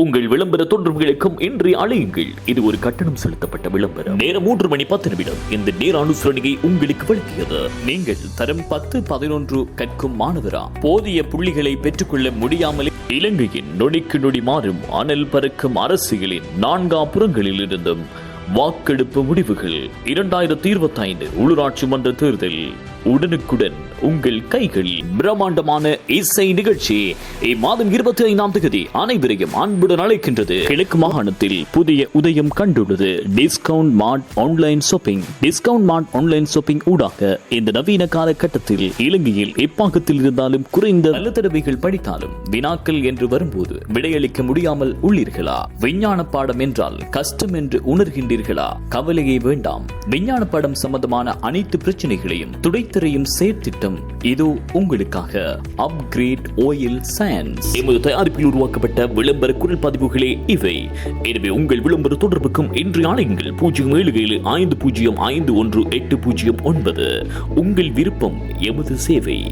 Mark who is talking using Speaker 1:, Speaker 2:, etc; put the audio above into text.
Speaker 1: உங்கள் விளம்பர தொடர்புகளுக்கும் இன்றி அழையுங்கள். இது ஒரு கட்டணம் செலுத்தப்பட்ட விளம்பரம். நேரம் மூன்று மணி பத்து நிமிடம். இந்த நேர அனுசரணையை உங்களுக்கு வழங்கியது நீங்கள் தரம் பத்து பதினொன்று கற்கும் மாணவரா? போதிய புள்ளிகளை பெற்றுக்கொள்ள முடியாமலே இலங்கையின் நொடிக்கு நொடி மாறும் அனல் பறக்கும் அரசியலின் நான்காம் புறங்களில் இருந்தும் வாக்கெடுப்பு முடிவுகள் இரண்டாயிரத்தி இருபத்தி ஐந்து உள்ளூராட்சி மன்ற தேர்தல். உடனுக்குடன் உங்கள் கைகளில் பிரம்மாண்டமான இசை நிகழ்ச்சி இம்மாதம் இருபத்தி ஐந்தாம் தேதி அனைவரையும் அன்புடன் அழைக்கின்றது. கிழக்கு மாகாணத்தில் புதிய உதயம் கண்டுள்ளது. Discount mart online shopping. Discount mart online shopping ஊடாக இந்த நவீன காலகட்டத்தில் இலங்கையில் எப்பாக்கத்தில் இருந்தாலும் குறைந்த நல்ல தடவைகள் படித்தாலும் வினாக்கள் என்று வரும்போது விடையளிக்க முடியாமல் உள்ளீர்களா? விஞ்ஞான பாடம் என்றால் கஷ்டம் என்று உணர்கின்றீர்களா? கவலையே வேண்டாம். விஞ்ஞான பாடம் சம்பந்தமான அனைத்து பிரச்சனைகளையும் துடை துடைத்தறையும் சேர்த்திட்டம் இதோ உங்களுக்காக. அப்கிரேட் ஓயில் சயின்ஸ் எமது தயாரிப்பில் உருவாக்கப்பட்ட விளம்பர குரல் பதிவுகளே இவை. எனவே உங்கள் விளம்பர தொடர்புக்கும் இன்று அழையுங்கள் பூஜ்ஜியம் ஏழு ஏழு ஐந்து பூஜ்ஜியம் ஐந்து ஒன்று எட்டு பூஜ்ஜியம் ஒன்பது. உங்கள் விருப்பம் எமது சேவை.